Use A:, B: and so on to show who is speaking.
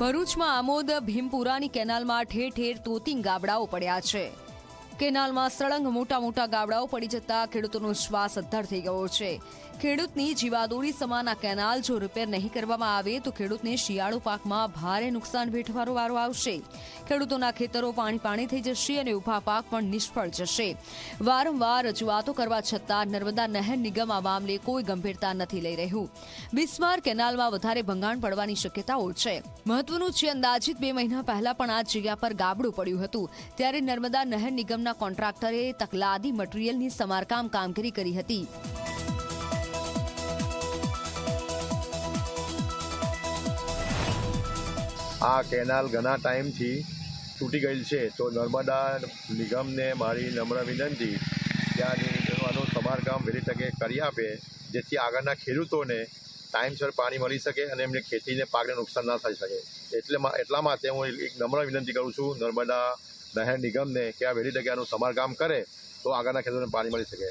A: ભરૂચમાં આમોદ ભીમપુરાની કેનાલમાં ઠેર ઠેર તોતિંગ ગાબડાઓ પડ્યા છે. કેનાલમાં સળંગ મોટા મોટા ગાબડાઓ પડી જતા ખેડૂતોનો શ્વાસ અદ્ધર થઈ ગયો છે. ખેડૂતની જીવાદોરી સમાન આ કેનાલ જો રિપેર નહીં કરવામાં આવે તો ખેડૂતને શિયાળુ પાકમાં ભારે નુકસાન વેઠવાનો વારો આવશે. ખેડૂતોના ખેતરો પાણી પાણી થઈ જશે અને ઊભા પાક પણ નિષ્ફળ જશે. વારંવાર રજૂઆતો કરવા છતાં નર્મદા નહેર નિગમ આ મામલે કોઈ ગંભીરતા નથી લઈ રહ્યું. બિસ્માર કેનાલમાં વધારે ભંગાણ પડવાની શક્યતાઓ છે. મહત્વનું છે અંદાજિત બે મહિના પહેલા પણ આ જગ્યા પર ગાબડું પડ્યું હતું. ત્યારે નર્મદા નહેર નિગમના કોન્ટ્રાક્ટરે તકલાદી મટીરીયલની સમારકામ કામગીરી કરી હતી.
B: આ કેનાલ ઘણા ટાઈમથી તૂટી ગયેલ છે. તો નર્મદા નિગમને મારી નમ્ર વિનંતી ત્યાંની આનું સમારકામ વહેલી તકે કરી આપે, જેથી આગળના ખેડૂતોને ટાઈમસર પાણી મળી શકે અને એમને ખેતીને પાકને નુકસાન ના થઈ શકે. એટલે એટલા માટે હું એક નમ્ર વિનંતી કરું છું નર્મદા નહેર નિગમને કે આ વહેલી જગ્યાનું સમારકામ કરે તો આગળના ખેડૂતોને પાણી મળી શકે.